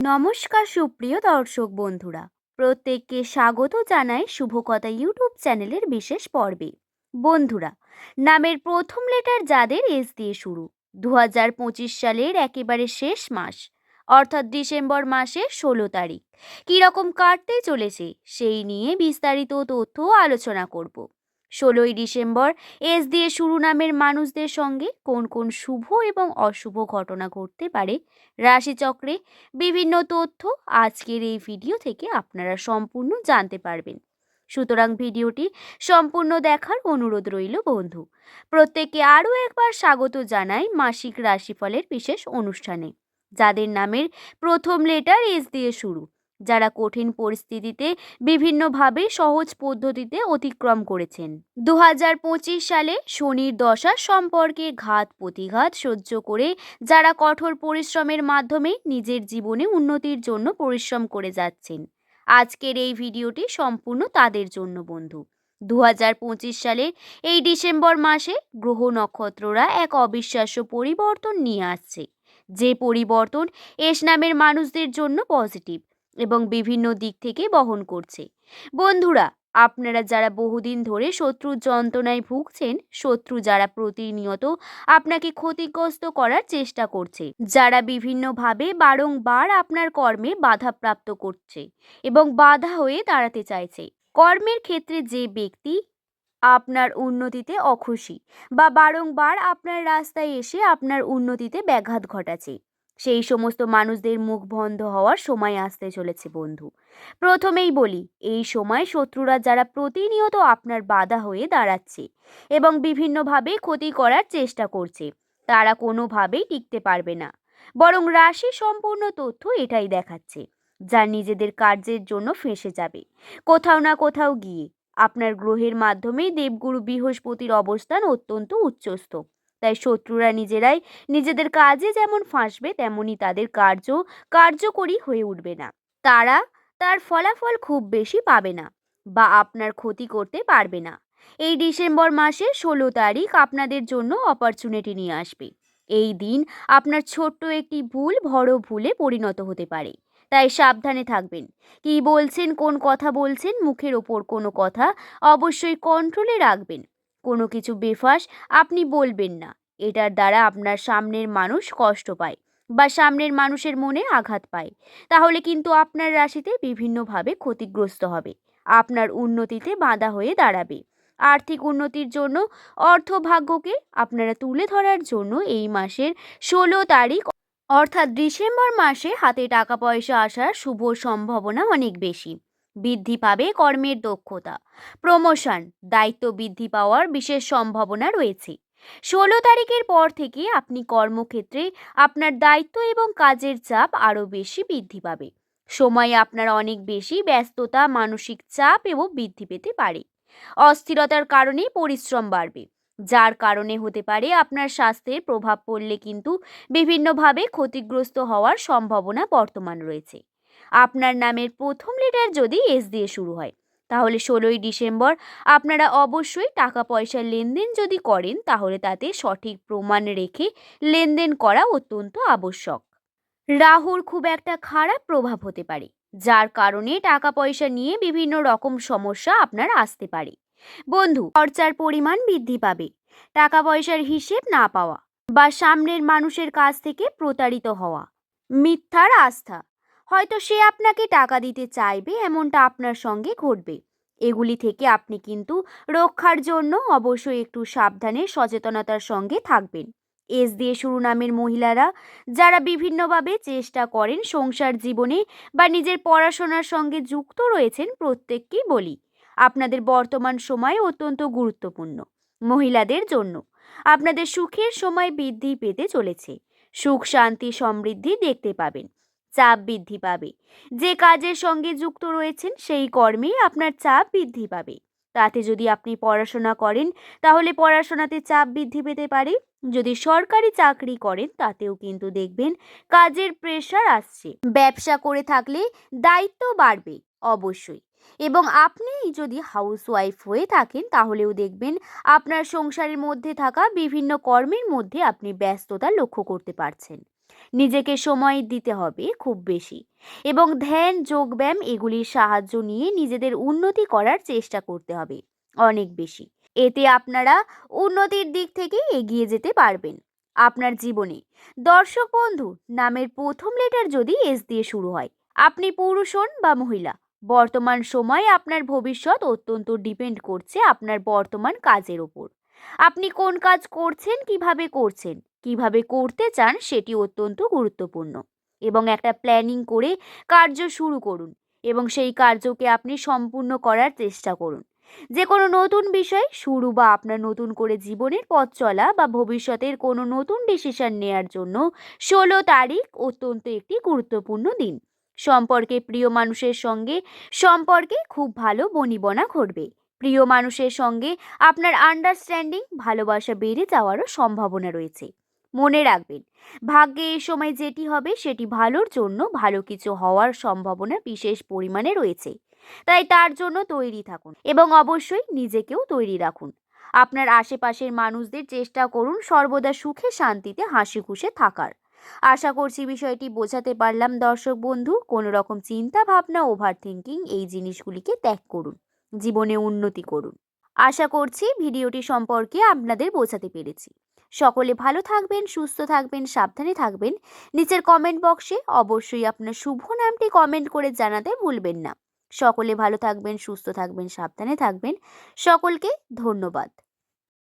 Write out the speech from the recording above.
নমস্কার সুপ্রিয় দর্শক বন্ধুরা। প্রত্যেককে স্বাগত জানাই শুভকথা ইউটিউব চ্যানেলের বিশেষ পর্বে। বন্ধুরা, নামের প্রথম লেটার যাদের এস দিয়ে শুরু দু সালের একেবারে শেষ মাস, অর্থাৎ ডিসেম্বর মাসের ষোলো তারিখ। কীরকম কাটতে চলেছে, সেই নিয়ে বিস্তারিত তথ্য আলোচনা করব। ষোলোই ডিসেম্বর, এস দিয়ে শুরু নামের মানুষদের সঙ্গে কোন কোন শুভ এবং অশুভ ঘটনা ঘটতে পারে রাশিচক্রে। বিভিন্ন তথ্য আজকের এই ভিডিও থেকে আপনারা সম্পূর্ণ জানতে পারবেন। সুতরাং ভিডিওটি সম্পূর্ণ দেখার অনুরোধ রইল বন্ধু। প্রত্যেককে আরও একবার স্বাগত জানাই মাসিক রাশিফলের বিশেষ অনুষ্ঠানে। যাদের নামের প্রথম লেটার এস দিয়ে শুরু। যারা কঠিন পরিস্থিতিতে বিভিন্নভাবে সহজ পদ্ধতিতে অতিক্রম করেছেন। দু হাজার পঁচিশ সালে শনির দশা সম্পর্কে ঘাত প্রতিঘাত সহ্য করে যারা কঠোর পরিশ্রমের মাধ্যমে নিজের জীবনে উন্নতির জন্য পরিশ্রম করে যাচ্ছেন। আজকের এই ভিডিওটি সম্পূর্ণ তাদের জন্য, বন্ধু। দু হাজার পঁচিশ সালে এই ডিসেম্বর মাসে গ্রহ নক্ষত্ররা এক অবিশ্বাস্য পরিবর্তন নিয়ে আসছে। যে পরিবর্তন এস নামের মানুষদের জন্য পজিটিভ এবং বিভিন্ন দিক থেকে বহন করছে। বন্ধুরা, আপনারা যারা বহুদিন ধরে শত্রুর যন্ত্রণায় ভুগছেন, শত্রু যারা প্রতিনিয়ত আপনাকে ক্ষতিগ্রস্ত করার চেষ্টা করছে, যারা বিভিন্নভাবে বারংবার আপনার কর্মে বাধাপ্রাপ্ত করছে এবং বাধা হয়ে দাঁড়াতে চাইছে। কর্মের ক্ষেত্রে যে ব্যক্তি আপনার উন্নতিতে অখুশি বা বারংবার আপনার রাস্তায় এসে আপনার উন্নতিতে ব্যাঘাত ঘটাচ্ছে সেই সমস্ত মানুষদের মুখ বন্ধ হওয়ার সময় আসতে চলেছে, বন্ধু। প্রথমেই বলি, এই সময় শত্রুরা যারা প্রতিনিয়ত আপনার বাধা হয়ে দাঁড়াচ্ছে এবং বিভিন্নভাবে ক্ষতি করার চেষ্টা করছে, তারা কোনোভাবেই টিকতে পারবে না। বরং রাশি সম্পূর্ণ তথ্য এটাই দেখাচ্ছে, যা নিজেদের কার্যের জন্য ফেঁসে যাবে। কোথাও না কোথাও গিয়ে, আপনার গ্রহের মাধ্যমেই দেবগুরু বৃহস্পতির অবস্থান অত্যন্ত উচ্চস্থ। তাই শত্রুরা নিজেরাই নিজেদের কাজে যেমন ফাঁসবে তেমনই তাদের কার্য কার্যকরী হয়ে উঠবে না। তারা তার ফলাফল খুব বেশি পাবে না বা আপনার ক্ষতি করতে পারবে না। এই ডিসেম্বর মাসে ষোলো তারিখ আপনাদের জন্য অপরচুনিটি নিয়ে আসবে। এই দিন আপনার ছোট্ট একটি ভুল বড় ভুলে পরিণত হতে পারে। তাই সাবধানে থাকবেন। কি বলছেন, কোন কথা বলছেন, মুখের ওপর কোনো কথা অবশ্যই কন্ট্রোলে রাখবেন। কোনো কিছু বেফাস আপনি বলবেন না। এটার দ্বারা আপনার সামনের মানুষ কষ্ট পায় বা সামনের মানুষের মনে আঘাত পায়। তাহলে কিন্তু আপনার রাশিতে বিভিন্নভাবে ক্ষতিগ্রস্ত হবে। আপনার উন্নতিতে বাধা হয়ে দাঁড়াবে। আর্থিক উন্নতির জন্য অর্থভাগ্যকে আপনারা তুলে ধরার জন্য এই মাসের ষোলো তারিখ অর্থাৎ ডিসেম্বর মাসে হাতে টাকা পয়সা আসার শুভ সম্ভাবনা অনেক বেশি। বৃদ্ধি পাবে কর্মের দক্ষতা। প্রমোশন, দায়িত্ব বৃদ্ধি পাওয়ার বিশেষ সম্ভাবনা রয়েছে। ষোলো তারিখের পর থেকে আপনি কর্মক্ষেত্রে আপনার দায়িত্ব এবং কাজের চাপ আরও বেশি বৃদ্ধি পাবে। সময়ে আপনার অনেক বেশি ব্যস্ততা, মানসিক চাপ এবং বৃদ্ধি পেতে পারে। অস্থিরতার কারণে পরিশ্রম বাড়বে, যার কারণে হতে পারে আপনার স্বাস্থ্যের প্রভাব পড়লে কিন্তু বিভিন্নভাবে ক্ষতিগ্রস্ত হওয়ার সম্ভাবনা বর্তমান রয়েছে। আপনার নামের প্রথম লেটার যদি এস দিয়ে শুরু হয়। তাহলে ষোলোই ডিসেম্বর আপনারা অবশ্যই টাকা পয়সার লেনদেন যদি করেন, তাহলে তাতে সঠিক প্রমাণ রেখে লেনদেন করা অত্যন্ত আবশ্যক। রাহুর খুব একটা খারাপ প্রভাব হতে পারে, যার কারণে টাকা পয়সা নিয়ে বিভিন্ন রকম সমস্যা আপনার আসতে পারে। বন্ধু, খরচার পরিমাণ বৃদ্ধি পাবে টাকা পয়সার হিসেব না পাওয়া বা সামনের মানুষের কাছ থেকে প্রতারিত হওয়া, মিথ্যার আস্থা হয়তো সে আপনাকে টাকা দিতে চাইবে, এমনটা আপনার সঙ্গে ঘটবে। এগুলি থেকে আপনি কিন্তু রক্ষার জন্য অবশ্যই একটু সাবধানে, সচেতনতার সঙ্গে থাকবেন। এস দিয়ে শুরু নামের মহিলারা, যারা বিভিন্নভাবে চেষ্টা করেন সংসার জীবনে বা নিজের পড়াশোনার সঙ্গে যুক্ত রয়েছেন প্রত্যেককেই বলি, আপনাদের বর্তমান সময় অত্যন্ত গুরুত্বপূর্ণ মহিলাদের জন্য। আপনাদের সুখের সময় বৃদ্ধি পেতে চলেছে। সুখ, শান্তি, সমৃদ্ধি দেখতে পাবেন। চাপ বৃদ্ধি পাবে। যে কাজের সঙ্গে যুক্ত রয়েছেন, সেই কর্মেই আপনার চাপ বৃদ্ধি পাবে। তাতে যদি আপনি পড়াশোনা করেন, তাহলে পড়াশোনাতে চাপ বৃদ্ধি পেতে পারে। যদি সরকারি চাকরি করেন, তাতেও কিন্তু দেখবেন কাজের প্রেশার আসছে। ব্যবসা করে থাকলে দায়িত্ব বাড়বে, অবশ্যই। এবং আপনি যদি হাউস ওয়াইফ হয়ে থাকেন, তাহলেও দেখবেন আপনার সংসারের মধ্যে থাকা বিভিন্ন কর্মের মধ্যে আপনি ব্যস্ততা লক্ষ্য করতে পারছেন। নিজেকে সময় দিতে হবে খুব বেশি। এবং ধ্যান, যোগব্যায়াম এগুলির সাহায্য নিয়ে নিজেদের উন্নতি করার চেষ্টা করতে হবে অনেক বেশি। এতে আপনারা উন্নতির দিক থেকে এগিয়ে যেতে পারবেন। আপনার জীবনে দর্শক বন্ধু নামের প্রথম লেটার যদি এস দিয়ে শুরু হয়, আপনি পুরুষ হন বা মহিলা, বর্তমান সময়ে আপনার ভবিষ্যৎ অত্যন্ত ডিপেন্ড করছে আপনার বর্তমান কাজের ওপর। আপনি কোন কাজ করছেন, কীভাবে করছেন কীভাবে করতে চান সেটি অত্যন্ত গুরুত্বপূর্ণ। এবং একটা প্ল্যানিং করে কার্য শুরু করুন এবং সেই কার্যকে আপনি সম্পূর্ণ করার চেষ্টা করুন। যে কোনো নতুন বিষয়, শুরু বা আপনার নতুন করে জীবনের পথ চলা বা ভবিষ্যতের কোনো নতুন ডিসিশন নেয়ার জন্য ষোলো তারিখ অত্যন্ত একটি গুরুত্বপূর্ণ দিন। সম্পর্কে প্রিয় মানুষের সঙ্গে সম্পর্কে খুব ভালো বনিবনা ঘটবে। প্রিয় মানুষের সঙ্গে আপনার আন্ডারস্ট্যান্ডিং ভালোবাসা বেড়ে যাওয়ারও সম্ভাবনা রয়েছে। মনে রাখবেন। ভাগ্যে এই সময় যেটি হবে সেটি ভালোর জন্য ভালো কিছু হওয়ার সম্ভাবনা বিশেষ পরিমাণে রয়েছে। তাই তার জন্য তৈরি থাকুন এবং অবশ্যই নিজেকেও তৈরি রাখুন। আপনার আশেপাশের মানুষদের চেষ্টা করুন সর্বদা সুখে শান্তিতে হাসি খুশে থাকার। আশা করছি বিষয়টি বোঝাতে পারলাম দর্শক বন্ধু। কোনো রকম চিন্তা, ভাবনা ওভার থিঙ্কিং এই জিনিসগুলিকে ত্যাগ করুন। জীবনে উন্নতি করুন। আশা করছি ভিডিওটি সম্পর্কে আপনাদের বোঝাতে পেরেছি। সকলে ভালো থাকবেন, সুস্থ থাকবেন, সাবধানে থাকবেন। নিচের কমেন্ট বক্সে অবশ্যই আপনার শুভ নামটি কমেন্ট করে জানাতে ভুলবেন না। সকলে ভালো থাকবেন, সুস্থ থাকবেন, সাবধানে থাকবেন। সকলকে ধন্যবাদ।